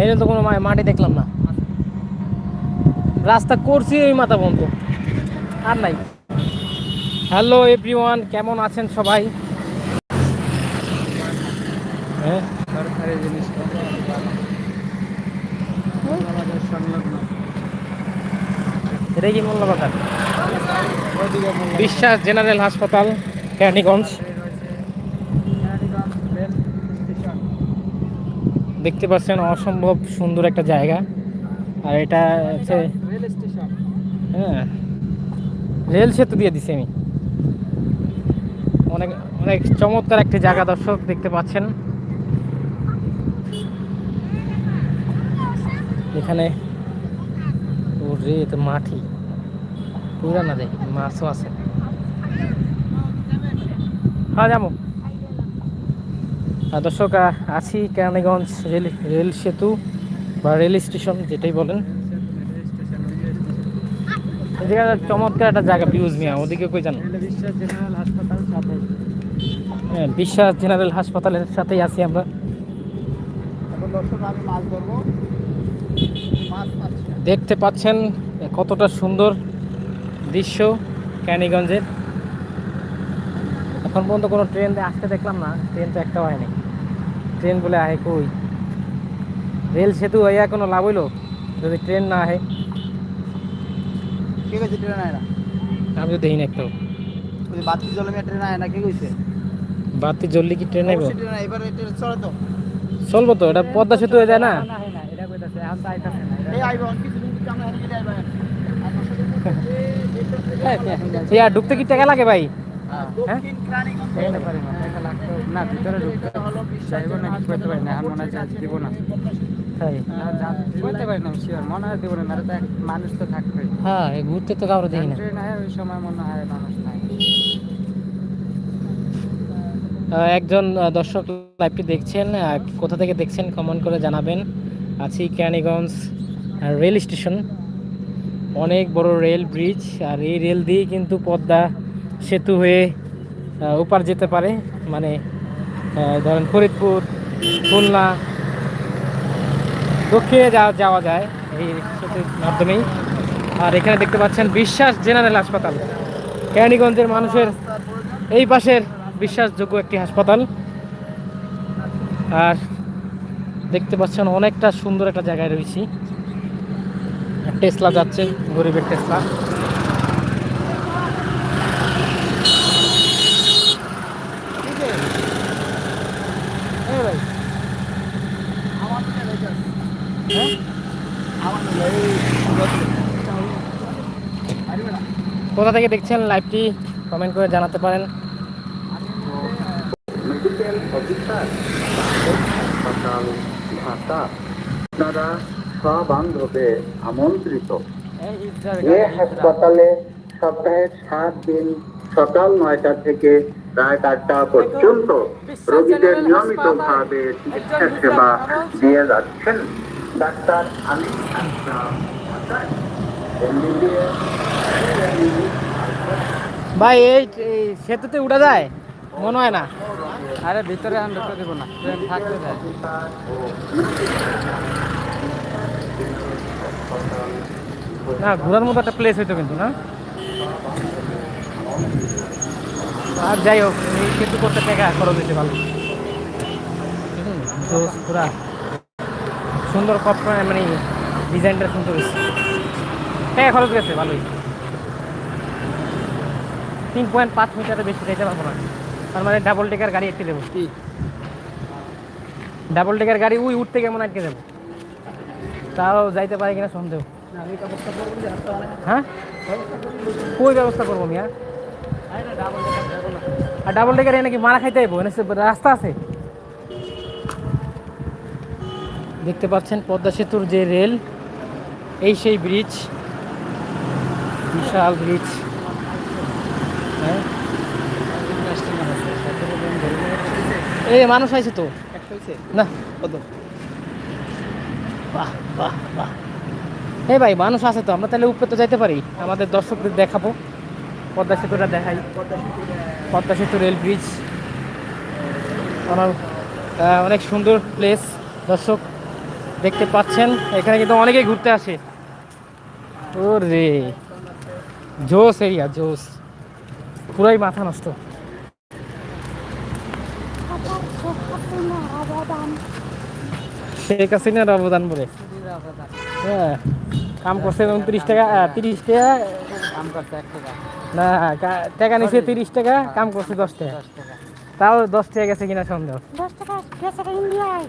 এই তো কোনো মাটি দেখলাম না। রাস্তা করছি ওই মাথা বন্ধ আর নাই। হ্যালো এভরিওয়ান কেমন আছেন সবাই? হ্যাঁ? এটা কি বিশ্বাস জেনারেল হাসপাতাল কেরানীগঞ্জ রেল স্টেশন দেখতে পাচ্ছেন অসম্ভব সুন্দর একটা জায়গা। আর এটা হচ্ছে হ্যাঁ রেল সেতু দিয়ে দিছি আমি। অনেক অনেক চমৎকার একটি জায়গা দর্শক দেখতে পাচ্ছেন। এখানে ও রে মাটি। পুরা না দেখি, মাছও আছে। হ্যাঁ যাব। দর্শক আছি কেরানীগঞ্জ রেল রেল সেতু বা রেল স্টেশন যেটাই বলেন। এদিকে চমৎকার একটা জায়গা পিউজ মিয়া ওদিকে কই জানো? রেল বিশ্বাস জেনারেল হাসপাতাল সাথে হ্যাঁ, বিশ্বাস জেনারেল হাসপাতালের সাথেই আছি আমরা। দেখতে পাচ্ছেন কতটা সুন্দর দৃশ্য ক্যানিগঞ্জের এখন পর্যন্ত কোনো ট্রেন আসতে দেখলাম না ট্রেন তো একটা হয়নি। ট্রেন বলে আহে কই রেল সেতু হইয়া কোনো লাভ হইল যদি ট্রেন না আহে কে কইছে ট্রেন আয় না আমি তো দেখি না একটাও ওই বাতি জ্বলে মেয়ে ট্রেন আয় না কে কইছে বাতি জ্বললে কি ট্রেন আইব ট্রেন এবার ট্রেন চলে তো চলবো তো এটা পদ্মা সেতু হয়ে যায় না এটা কইতাছে এখন তো আইতাছে না এই আইব অন কিছুদিন কিন্তু আমরা হেরে গেলে আইব ইয়া ঢুকতে কি টাকা লাগে ভাই দক্ষিণ প্রাণীগঞ্জ দেখতে পারি না দেখা লাগতো না ভিতরে ঢুকতে চাইব না কি করতে পারি না এখন মনে হয় দিব না। তাই? পারি না শিওর মনে হয় দিব না নাহলে তো মানুষ তো থাকবে। হ্যাঁ ঘুরতে তো কাউরে দেখি না। ট্রেন হয় ওই সময় মনে হয় মানুষ নাই। একজন দর্শক লাইভটি দেখছেন কোথা থেকে দেখছেন কমেন্ট করে জানাবেন। আছি ক্যানিগঞ্জ রেল স্টেশন অনেক বড় রেল ব্রিজ আর এই রেল দিয়ে কিন্তু পদ্মা সেতু হয়ে ওপার যেতে পারে। মানে ধরেন ফরিদপুর, খুলনা, দক্ষিণে যাওয়া যাওয়া যায় এই সেতুর মাধ্যমেই। আর এখানে দেখতে পাচ্ছেন বিশ্বাস জেনারেল হাসপাতাল। কেরানীগঞ্জের মানুষের এই পাশের বিশ্বাসযোগ্য একটি হাসপাতাল। আর দেখতে পাচ্ছেন অনেকটা সুন্দর একটা জায়গায় রয়েছি। টেসলা যাচ্ছে, গরিবের টেসলা এই ভাই, আমার তো লেগে হ্যাঁ? আমার তো লেগে আইবে না কোথা থেকে দেখছেন লাইভটি কমেন্ট করে জানাতে পারেন। আপনারা সবান্ধবে আমন্ত্রিত। এ হাসপাতালে সপ্তাহের সাত দিন সকাল নয়টা থেকে রাত আটটা পর্যন্ত রোগীদের নিয়মিত ভাবে চিকিৎসা সেবা দিয়ে যাচ্ছেন। ডাক্তার আলী ভাই এই সেতুতে উঠা যায়? মনে হয় না। আরে ভিতরে আমি ঢুকতে দিব না। ট্রেন থাকতে যায়। না ঘোরার মতো একটা প্লেস হইতো কিন্তু না? আর যাই হোক এই সেতু করতে টাকা খরচ হইতে ভালো পুরা সুন্দর কপ মানে ডিজাইনটা সুন্দর হয়েছে। টাকা খরচ গেছে ভালোই। তিন পয়েন্ট পাঁচ মিটারের বেশি যাইতে পারব না। তার মানে ডাবল টেকার গাড়ি একটি দেবো। কি? ডাবল টেকার গাড়ি উই উঠতে কেমন আটকে যাব তাও যাইতে পারে কিনা সন্দেহ। হ্যাঁ? কই ব্যবস্থা করব মিয়া? আর ডাবল ডেকার নাকি মারা খাইতে আইবো এনে রাস্তা আছে। দেখতে পাচ্ছেন পদ্মা সেতুর যে রেল এই সেই ব্রিজ বিশাল ব্রিজ হ্যাঁ? এই মানুষ আছে তো? না কত? বাহ বাহ বাহ। এই ভাই মানুষ আছে তো আমরা তাহলে উপরে তো যাইতে পারি। আমাদের দর্শকদের দেখাবো। পদ্মা সেতুটা দেখাই। পদ্মা সেতু। রেল ব্রিজ আমার অনেক সুন্দর প্লেস দর্শক দেখতে পাচ্ছেন? এখানে কিন্তু অনেকেই ঘুরতে আসে। ওরে। জোস এরিয়া জোস পুরাই মাথা নষ্ট। শেখ হাসিনার অবদান বলে হ্যাঁ কাম করছে উনত্রিশ টাকা তিরিশ টাকা। কাম টাকা না টাকা নিচ্ছে তিরিশ টাকা কাম করছে দশ টাকা। তাও দশ টাকা গেছে কিনা সন্দেহ। দশ টাকা গেছে ইন্ডিয়ায়।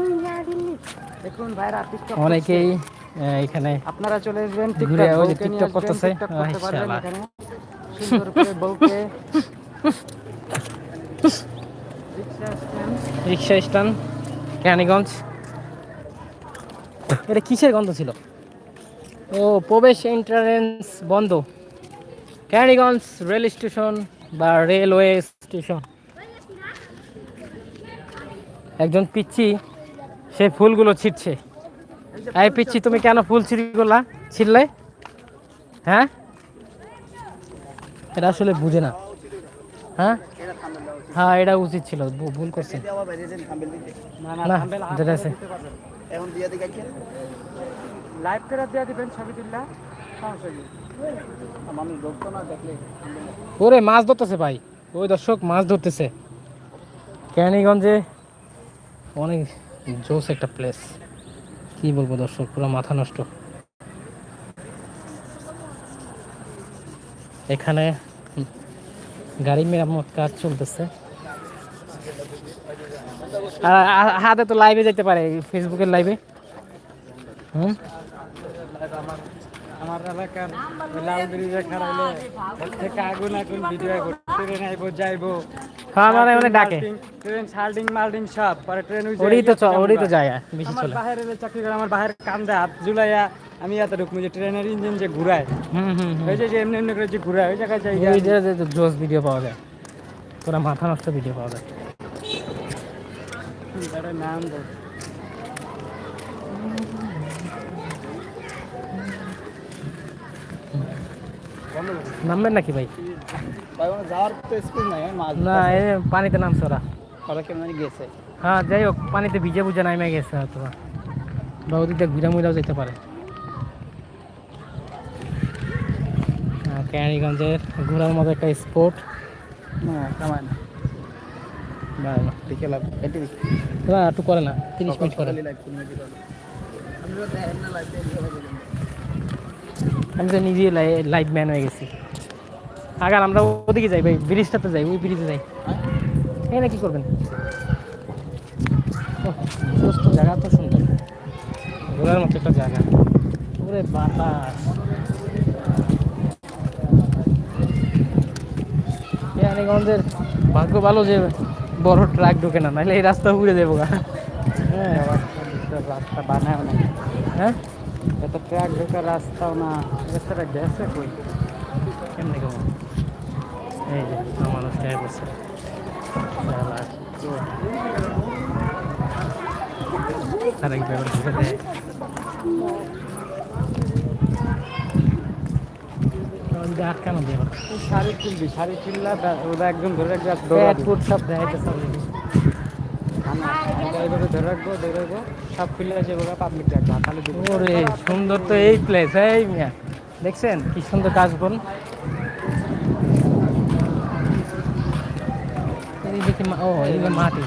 ইন্ডিয়া দিল্লি। দেখুন ভাইরা টিকটক অনেকেই এখানে আপনারা চলে আসবেন ঘুরে টিকটক ওই করতেছে। সুন্দর করে বউকে রিক্সা স্ট্যান্ড। কেরানীগঞ্জ। এটা কিসের গন্ধ ছিল? ও প্রবেশ এন্ট্রান্স বন্ধ। কেরানীগঞ্জ রেল স্টেশন বা রেলওয়ে স্টেশন। একজন পিচ্ছি সে ফুলগুলো ছিটছে। এই পিচ্ছি তুমি কেন ফুল ছিঁড়িগুলা ছিড়লে? হ্যাঁ? এটা আসলে বুঝে না। হ্যাঁ? হ্যাঁ এটা উচিত ছিল ভুল করছে। না যেটা আছে। এখন দিয়ে দিকে লাইভ করে দিয়ে দিবেন ওরে মাছ ধরতেছে ভাই। ওই দর্শক মাছ ধরতেছে। কেরানীগঞ্জে অনেক জোস একটা প্লেস কি বলব দর্শক, পুরো মাথা নষ্ট। এখানে গাড়ি মেরামত কাজ চলতেছে হাতে তো লাইভে যেতে পারে ফেসবুকের লাইভে হুম? আমার এলাকার হ্যাঁ আমার এখানে ডাকে। ট্রেন সাল্ডিং মাল্ডিং সব। পরে ট্রেন ওরই তো ওরই তো যায় বেশি আমার চলে। বাইরে চাকরি করে আমার বাইরে কান্দে হাত ঝুলাইয়া আমি এত ঢুকবো যে ট্রেনের ইঞ্জিন যে ঘুরায় হুম হুম। ওই যে এমনি এমনি করে যে ঘুরায় ওই জায়গায় যাই ওই যে যে জোস ভিডিও পাওয়া যায়। পুরো মাথা নষ্ট ভিডিও পাওয়া যায়। নাম বল। নামবেন নাকি ভাই? না পানিতে নামছে ওরা। ওরা কেমন গেছে। হ্যাঁ যাই হোক পানিতে ভিজে বুঝে নামে গেছে হয়তো বা। ওদিক দিয়ে ঘুরে মুড়াও যেতে পারে। হ্যাঁ, কেরানীগঞ্জের ঘোরার মতো একটা স্পোর্ট না একটু করে না তিরিশ মিনিট করে। আমি তো নিজে না লাইভ ম্যান হয়ে গেছি। আগার আমরা ওদিকে যাই ভাই ব্রিজটাতে যাই ওই ব্রিজে যাই। এখানে কি করবেন? সুস্থ জায়গা তো সুন্দর। ঘোরার মতো একটা জায়গা। ওরে বাতাস। কেরানীগঞ্জের ভাগ্য ভালো যে বড় ট্রাক ঢোকে না নাহলে এই রাস্তা উড়ে দেবো গা। হ্যাঁ রাস্তা বানায় না হ্যাঁ? এত ট্রাক ঢোকার রাস্তাও না রাস্তাটা গেছে কই কেমনে কেমন এই যে মানুষ করছে শালা। আরেক ব্যাপার আটকানো দিয়ে শাড়ি তুলবি শাড়ি ব্যাস, ওরা একদম ধরে দৌড়াবি। ফুট সব দেখাইতেছে already। আমরা আমরা ধরে রাখব ধরে রাখব। সব খুলে আছে ওরা পাবলিক রাখব তাহলে ওরে সুন্দর তো এই প্লেস এই মিয়া। দেখছেন কি সুন্দর কাজ করুন দেখি ও মাটি।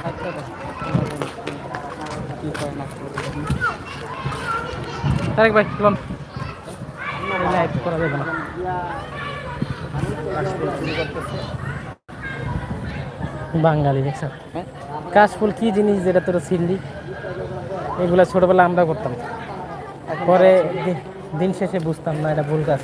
তারেক ভাই চলুন লাইভ করা যাবে না বাঙালি দেখছেন? কাশফুল কি জিনিস যেটা তোর ছিললি এগুলা ছোটবেলা আমরা করতাম। পরে দিন শেষে বুঝতাম না, এটা ভুল কাজ।